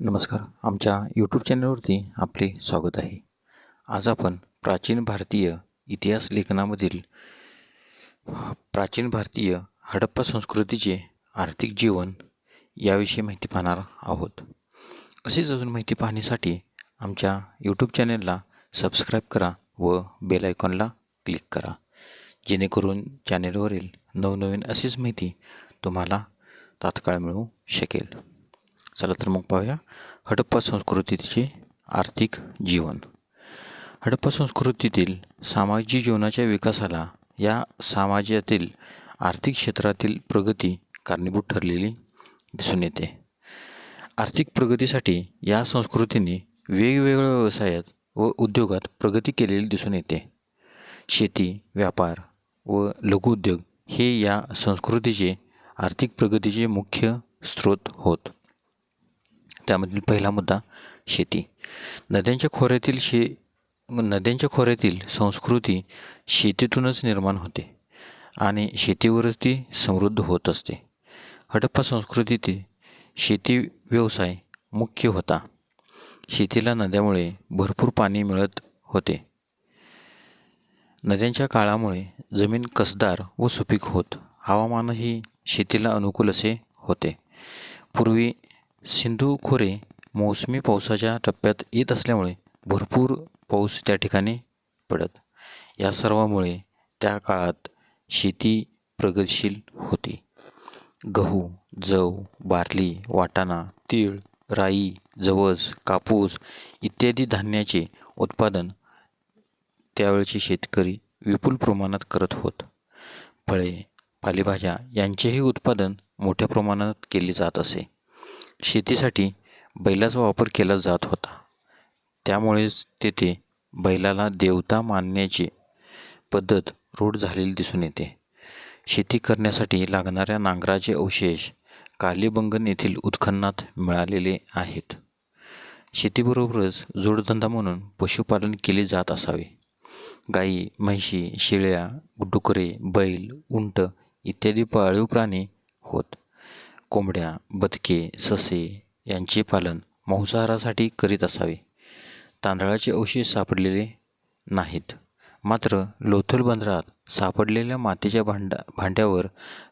नमस्कार. आमच्या यूट्यूब चॅनलवरती आपले स्वागत आहे. आज आपण प्राचीन भारतीय इतिहास लेखनामधील प्राचीन भारतीय हडप्पा संस्कृतीचे आर्थिक जीवन याविषयी माहिती पाहणार आहोत. अशीच अजून माहिती पाहण्यासाठी आमच्या यूट्यूब चॅनलला सबस्क्राईब करा व बेल आयकॉनला क्लिक करा. जेणेकरून चॅनेलवरील नवनवीन अशीच माहिती तुम्हाला तात्काळ मिळू शकेल. चला तर मग पाहूया. हडप्पा संस्कृतीचे आर्थिक जीवन. हडप्पा संस्कृतीतील सामाजिक जीवनाच्या विकासाला या समाजातील आर्थिक क्षेत्रातील प्रगती कारणीभूत ठरलेली दिसून येते. आर्थिक प्रगतीसाठी या संस्कृतीने वेगवेगळ्या व्यवसायात व उद्योगात प्रगती केलेली दिसून येते. शेती व्यापार व लघुउद्योग हे या संस्कृतीचे आर्थिक प्रगतीचे मुख्य स्रोत होत. त्यामधील पहिला मुद्दा शेती. नद्यांच्या खोऱ्यातील शे नद्यांच्या खोऱ्यातील संस्कृती शेतीतूनच निर्माण होते आणि शेतीवरच ती समृद्ध होत असते. हडप्पा संस्कृतीतील शेती व्यवसाय मुख्य होता. शेतीला नद्यामुळे भरपूर पाणी मिळत होते. नद्यांच्या काळामुळे जमीन कसदार व सुपीक होत. हवामानही शेतीला अनुकूल असे होते. पूर्वी सिंधू खोरे मोसमी पावसाच्या टप्प्यात येत असल्यामुळे भरपूर पाऊस त्या ठिकाणी पडत. या सर्वामुळे त्या काळात शेती प्रगतशील होती. गहू जव बार्ली वाटाणा तीळ राई जवस कापूस इत्यादी धान्याचे उत्पादन त्यावेळचे शेतकरी विपुल प्रमाणात करत होत. फळे पालेभाज्या यांचेही उत्पादन मोठ्या प्रमाणात केले जात असे. शेतीसाठी बैलाचा वापर केला जात होता. त्यामुळेच तेथे बैलाला देवता मानण्याची पद्धत रूढ झालेली दिसून येते. शेती करण्यासाठी लागणाऱ्या नांगराचे अवशेष कालीबंगन येथील उत्खननात मिळालेले आहेत. शेतीबरोबरच जोडधंदा म्हणून पशुपालन केले जात असावे. गाई म्हैशी शेळ्या डुकरे बैल उंट इत्यादी पाळीव प्राणी होत. कोंबड्या बदके ससे यांचे पालन मांसाहारासाठी करीत असावे. तांदळाचे अवशेष सापडलेले नाहीत. मात्र लोथल बंदरात सापडलेल्या मातीच्या भांडा भांड्यावर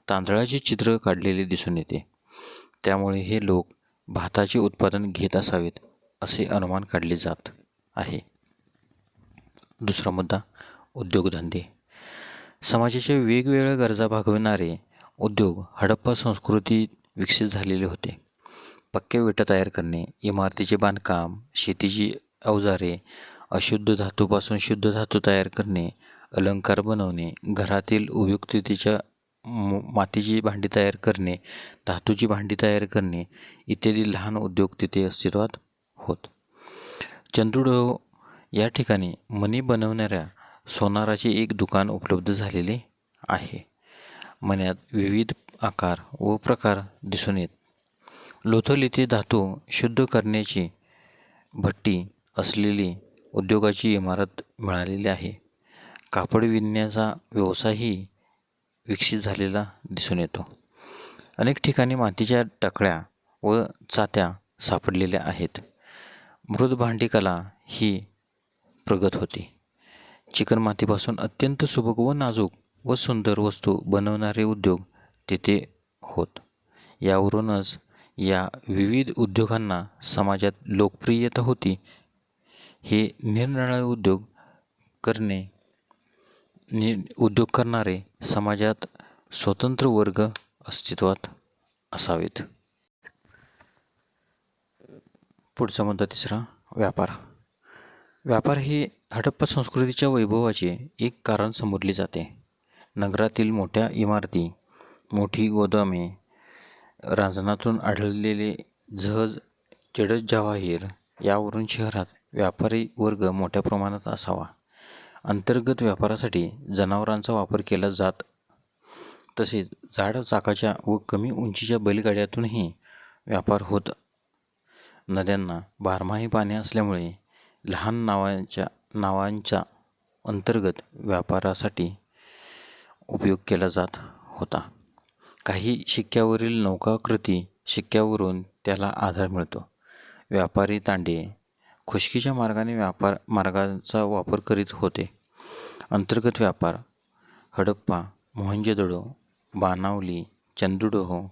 तांदळाचे चित्र काढलेले दिसून येते. त्यामुळे हे लोक भाताचे उत्पादन घेत असावेत असे अनुमान काढले जात आहे. दुसरा मुद्दा उद्योगधंदे. समाजाच्या वेगवेगळ्या गरजा भागविणारे उद्योग हडप्पा संस्कृतीत विकसित झालेले होते. पक्के विटा तयार करणे इमारतीचे बांधकाम शेतीची अवजारे अशुद्ध धातूपासून शुद्ध धातू तयार करणे अलंकार बनवणे घरातील उपयुक्ततेच्या मातीची भांडी तयार करणे धातूची भांडी तयार करणे इत्यादी लहान उद्योग तिथे अस्तित्वात होत. चंद्रुडो या ठिकाणी मणी बनवणाऱ्या सोनाराचे एक दुकान उपलब्ध झालेले आहे. मण्यात विविध आकार व प्रकार दिसून येत. लोथल येथे धातू शुद्ध करण्याची भट्टी असलेली उद्योगाची इमारत मिळालेली आहे. कापड विणण्याचा व्यवसायही विकसित झालेला दिसून येतो. अनेक ठिकाणी मातीच्या टाकळ्या व चात्या सापडलेल्या आहेत. मृदभांडी भांडीकला ही प्रगत होती. चिकणमातीपासून अत्यंत सुबक व नाजूक व सुंदर वस्तू बनवणारे उद्योग तेथे होत. यावरूनच या विविध उद्योगांना समाजात लोकप्रियता होती. हे निरनिराळे उद्योग करणे नि उद्योग करणारे समाजात स्वतंत्र वर्ग अस्तित्वात असावेत. पुढचा मुद्दा तिसरा व्यापार. व्यापार हे हडप्पा संस्कृतीच्या वैभवाचे एक कारण समोरले जाते. नगरातील मोठ्या इमारती मोठी गोदामे रांजणातून आढळलेले जहज जडद जवाहीर यावरून शहरात व्यापारी वर्ग मोठ्या प्रमाणात असावा. अंतर्गत व्यापारासाठी जनावरांचा वापर केला जात तसेच जाड चाकाच्या व कमी उंचीच्या बैलगाड्यातूनही व्यापार होत. नद्यांना बारमाही पाणी असल्यामुळे लहान नावांच्या नावांच्या अंतर्गत व्यापारासाठी उपयोग केला जात होता. काही शिक्क्यावरील नौकाकृती शिक्क्यावरून त्याला आधार मिळतो. व्यापारी तांडे खुशकीच्या मार्गाने व्यापार मार्गाचा वापर करीत होते. अंतर्गत व्यापार हडप्पा मोहंजोदडो बाणावली चंदुडोह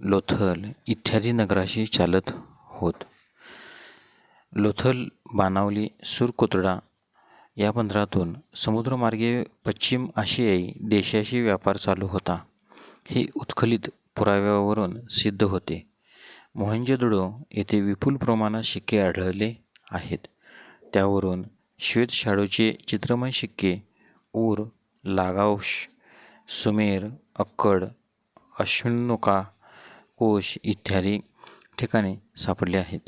लोथल इत्यादी नगराशी चालत होत. लोथल बाणावली सुरकोतडा या बंदरातून समुद्रमार्गे पश्चिम आशियाई देशाशी व्यापार चालू होता. हे उत्खलित पुराव्यावरून सिद्ध होते. मोहंजोदडो येथे विपुल प्रमाणात शिक्के आढळले आहेत. त्यावरून श्वेतशाडूचे चित्रमय शिक्के ऊर लागावश सुमेर अक्कड अश्विनोका कोश इत्यादी ठिकाणी सापडले आहेत.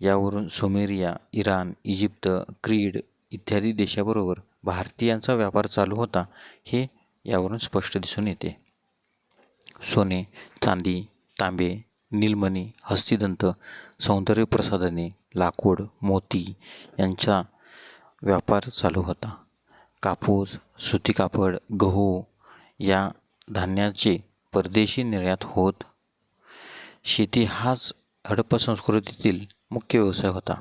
यावरून सुमेरिया इराण इजिप्त क्रीड इत्यादी देशाबरोबर भारतीयांचा व्यापार चालू होता हे यावरून स्पष्ट दिसून येते. सोने चांदी तांबे नीलमणी हस्तिदंत सौंदर्यप्रसाधने लाकूड मोती यांचा व्यापार चालू होता. कापूस सुती कापड गहू या धान्याचे परदेशी निर्यात होत. शेती हाच हडप्पा संस्कृतीतील मुख्य व्यवसाय होता.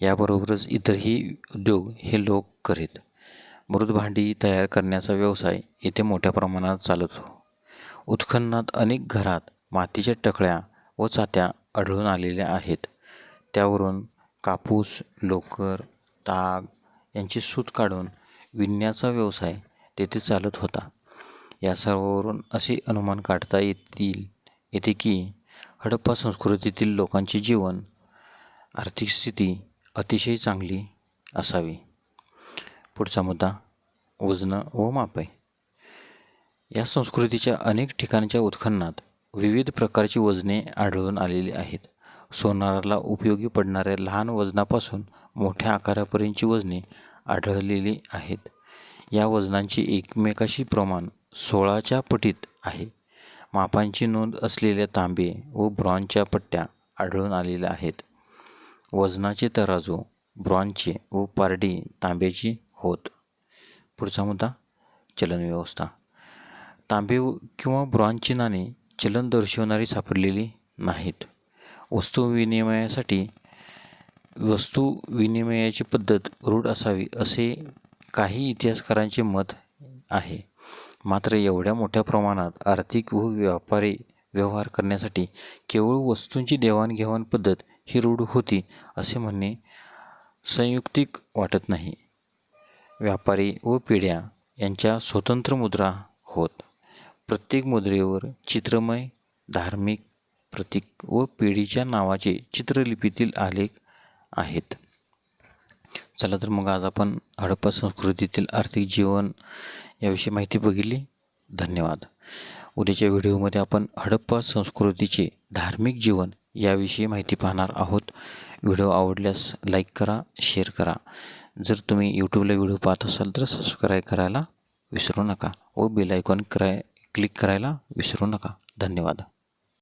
याबरोबरच इतरही उद्योग हे लोक करीत. मृदभांडी तयार करण्याचा व्यवसाय येथे मोठ्या प्रमाणात चालत हो उत्खननात अनेक घरात मातीच्या टकळ्या व चात्या आढळून आलेल्या आहेत. त्यावरून कापूस लोकर ताग यांची सूत काढून विणण्याचा व्यवसाय तेथे चालत होता. या सर्वावरून असे अनुमान काढता येतील येते की हडप्पा संस्कृतीतील लोकांचे जीवन आर्थिक स्थिती अतिशय चांगली असावी. पुढचा मुद्दा वजनं व मापे. या संस्कृतीच्या अनेक ठिकाणच्या उत्खननात विविध प्रकारची वजने आढळून आलेली आहेत. सोनाराला उपयोगी पडणाऱ्या लहान वजनापासून मोठ्या आकारापर्यंतची वजने आढळलेली आहेत. या वजनांची एकमेकाशी प्रमाण सोळाच्या पटीत आहे. मापांची नोंद असलेल्या तांबे व ब्रॉन्झच्या पट्ट्या आढळून आलेल्या आहेत. वजनाचे तराजू ब्रॉन्झचे व पारडी तांब्याची होत. पुढचा मुद्दा चलन व्यवस्था तांबे किंवा ब्रॉन्झची नाणी चलन दर्शवणारी सापडलेली नाहीत. वस्तू विनिमयासाठी वस्तू विनिमयाची पद्धत रूढ असावी असे काही इतिहासकारांचे मत आहे. मात्र एवढ्या मोठ्या प्रमाणात आर्थिक व व्यापारी व्यवहार करण्यासाठी केवळ वस्तूंची देवाणघेवाण पद्धत ही रूढ होती असे म्हणणे संयुक्तिक वाटत नाही. व्यापारी व पिढ्या यांच्या स्वतंत्र मुद्रा होत. प्रत्येक मुद्रेवर चित्रमय धार्मिक प्रतीक व पिढीच्या नावाचे चित्रलिपीतील आलेख आहेत. चला तर मग आज आपण हडप्पा संस्कृतीतील आर्थिक जीवन याविषयी माहिती बघितली. धन्यवाद. उद्याच्या व्हिडिओमध्ये आपण हडप्पा संस्कृतीचे धार्मिक जीवन याविषयी माहिती पाहणार आहोत. व्हिडिओ आवडल्यास लाईक करा शेअर करा. जर तुम्ही यूट्यूबला व्हिडिओ पाहत असाल तर सबस्क्राईब करायला विसरू नका व बेल आयकॉन कराय क्लिक करायला विसरू नका. धन्यवाद.